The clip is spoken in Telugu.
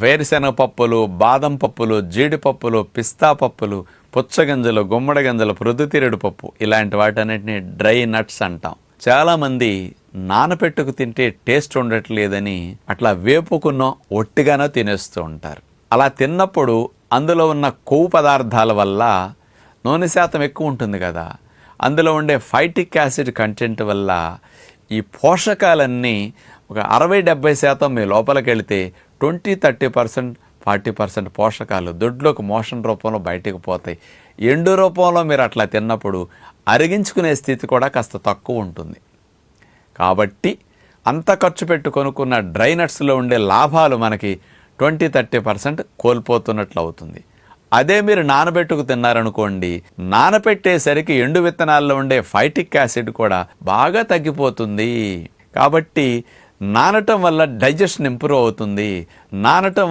వేరుశెనగ పప్పులు బాదం పప్పులు జీడిపప్పులు పిస్తా పప్పులు పుచ్చగింజలు గుమ్మడి గింజలు ప్రొద్దుతిరుడు పప్పు ఇలాంటి వాటన్నిటిని డ్రై నట్స్ అంటాం. చాలామంది నానపెట్టుకు తింటే టేస్ట్ ఉండట్లేదని అట్లా వేపుకున్నో ఒట్టిగానో తినేస్తూ ఉంటారు. అలా తిన్నప్పుడు అందులో ఉన్న కొవ్వు పదార్థాల వల్ల నూనె శాతం ఎక్కువ ఉంటుంది కదా. అందులో ఉండే ఫైటిక్ యాసిడ్ కంటెంట్ వల్ల ఈ పోషకాలన్నీ ఒక అరవై డెబ్బై శాతం మీ లోపలికి వెళితే twenty thirty percent forty percent పోషకాలు దొడ్లోకి మోషన్ రూపంలో బయటకు పోతాయి. ఎండు రూపంలో మీరు అట్లా తిన్నప్పుడు అరిగించుకునే స్థితి కూడా కాస్త తక్కువ ఉంటుంది. కాబట్టి అంత ఖర్చు పెట్టి కొనుక్కున్న డ్రై నట్స్లో ఉండే లాభాలు మనకి ట్వంటీ థర్టీ పర్సెంట్ కోల్పోతున్నట్లు అవుతుంది. అదే మీరు నానబెట్టుకు తిన్నారనుకోండి నానపెట్టేసరికి ఎండు విత్తనాల్లో ఉండే ఫైటిక్ యాసిడ్ కూడా బాగా తగ్గిపోతుంది. కాబట్టి నానటం వల్ల డైజెషన్ ఇంప్రూవ్ అవుతుంది. నానటం